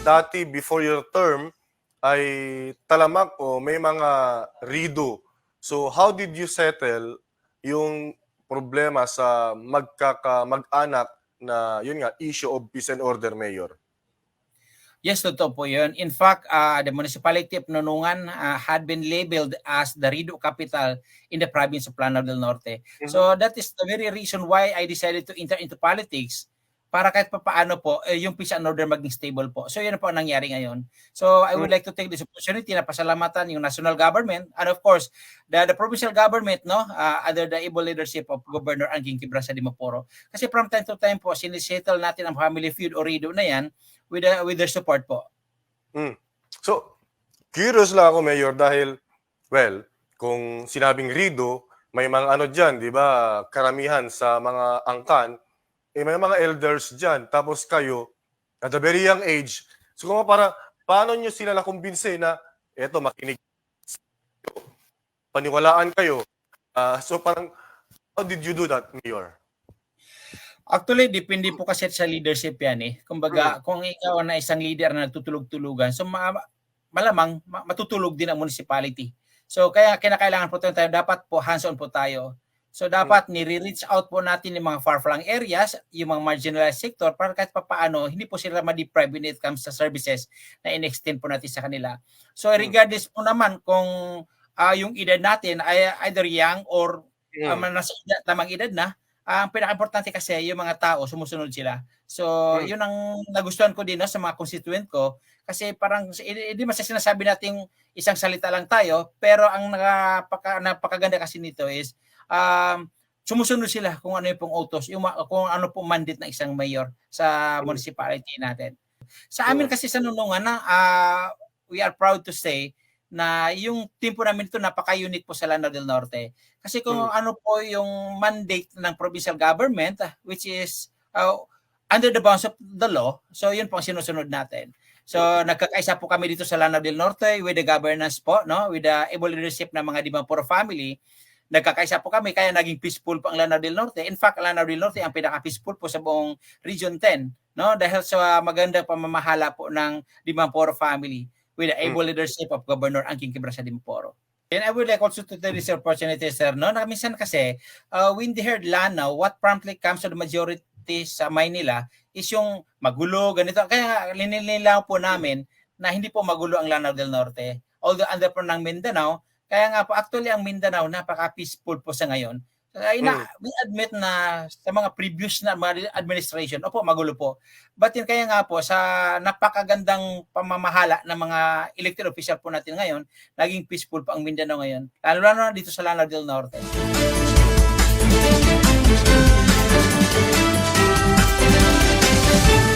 dati before your term ay talamak o may mga rido. So how did you settle yung problema sa magkaka mag-anak na yun nga issue of peace and order mayor? Yes, totoo po yun. In fact, uh, the municipality of Nonungan uh, had been labeled as the Rido capital in the province of Plano del Norte. So that is the very reason why I decided to enter into politics para kahit papaano po eh, yung peace and order maging stable po. So yun po ang nangyari ngayon. So I would like to take this opportunity na pasalamatan yung national government and of course the, the provincial government no uh, under the able leadership of Governor Angking Kibrasa de Maporo. Kasi from time to time po sinisettle natin ang family feud o rido na yan with the, with their support po. So, curious lang ako, Mayor, dahil, well, kung sinabing Rido, may mga ano dyan, di ba, karamihan sa mga angkan, eh, may mga elders dyan. Tapos kayo, at a very young age, so kung para, paano nyo sila nakumbinse na, eto, makinig, paniwalaan kayo. Ah, so parang, how did you do that, Mayor? Actually, depende po kasi sa leadership yan eh. Kumbaga, kung ikaw na isang leader na nagtutulog-tulugan, so ma- malamang ma- matutulog din ang municipality. So kaya kinakailangan po tayo, dapat po hands-on po tayo. So dapat nire-reach out po natin yung mga far-flung areas, yung mga marginalized sector para kahit papaano hindi po sila ma-deprive when it comes sa services na in-extend po natin sa kanila. So regardless po naman kung ah, yung edad natin ay either young or Hmm. um, nasa edad, tamang edad na, ang pinaka-importante kasi yung mga tao sumusunod sila. So, Hmm. yun ang nagustuhan ko din no, sa mga constituent ko kasi parang hindi hindi mas sinasabi nating isang salita lang tayo, pero ang napaka, napakaganda kasi nito is um, sumusunod sila kung ano yung pong utos, yung, kung ano pong mandate ng isang mayor sa Hmm. municipality natin. Sa amin kasi sa Nunungan, na, ah, we are proud to say na yung team po namin ito napaka-unique po sa Lanao del Norte. Kasi kung Mm. ano po yung mandate ng provincial government, which is uh, under the bounds of the law, so yun po ang sinusunod natin. So nagkakaisa po kami dito sa Lanao del Norte with the governance po, no? with the able leadership ng mga Dimampuro family. Nagkakaisa po kami kaya naging peaceful po ang Lanao del Norte. In fact, Lanao del Norte ang pinaka-peaceful po sa buong Region 10, no? Dahil sa magandang pamamahala po ng Dimampuro family with the able leadership of Governor Angking Kibrasa Dimampuro. And I would like also to take this opportunity, sir, no? Na minsan kasi, uh, when they heard Lanao, what promptly comes to the majority sa Maynila is yung magulo, ganito. Kaya linililaw po namin na hindi po magulo ang Lanao del Norte. Although under po ng Mindanao, kaya nga po, actually ang Mindanao, napaka-peaceful po sa ngayon. Ay na, hmm. we admit na sa mga previous na mga administration, opo, magulo po. But yun, kaya nga po, sa napakagandang pamamahala ng mga elected official po natin ngayon, naging peaceful po ang Mindanao ngayon. Lalo na dito sa Lanao del Norte. Music